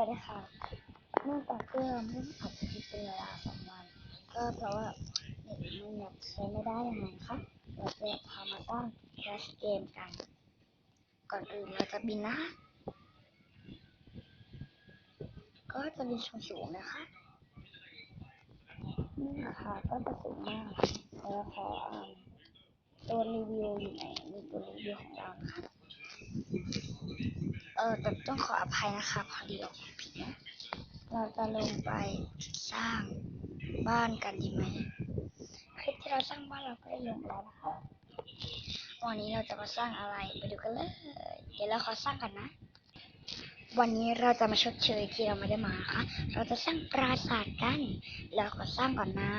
วัสดีค่ะเนื่องจากเพื่อนเพิ่อัดคลิปเป็นเวลาสองวัน ก็เพราะว่าเน็ตมันแบบใช้ไม่ได้ยังไงคะเราจะพามาตั้งแคสเกมกัน ก่อนอื่นเราจะบินนะ ก็จะบินสูงๆนะคะนี่ค่ะก็จะสูงมากแล้วขอตัวรีวิวอยู่ไหนมีตัวรีวิวของเรานะคะ อแต่ต้องขออภัยนะคะพอดีออกผิดนะเราจะลงไปสร้างบ้านกันดีไหมคลิปที่เราสร้างบ้านเราก็ได้ลงแล้วนะคะวันนี้เราจะมาสร้างอะไรไปดูกันเลย เดี๋ยวเราขอสร้างกันนะ วันนี้เราจะมาชดเชยที่เราไม่ได้มานะคะเราจะสร้างปราสาทกัน เราขอสร้างก่อนนะ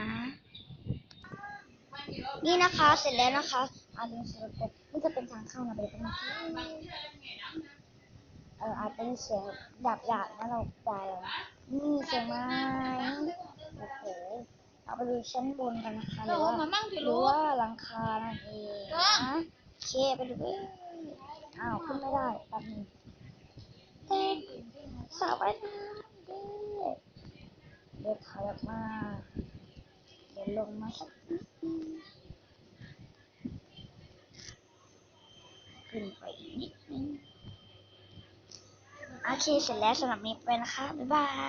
นี่นะคะเสร็จแล้วนะคะอันนี้สรุปเป็นนี่จะเป็นทางเข้านะไปดูกันนะเอ ออาจจะมีเสียงหยาบหยาบๆนะเราใจแล้วนี่เสียงไม้โอ้โหเอาไปดูชั้นบนกันนะคะหรือว่าหรือว่าหลังคานั่นเองนะเคไปดูอ้าวขึ้นไม่ได้แป๊บนึงเต้นสาวไว้น้ำเด้เดี๋ยวถอยออกมาเดี๋ยวลงมาสักนิดขึ้นไปอีกนิดนึง เคเสร็จแล้วสำหรับนี้ไปนะคะ บ๊ายบาย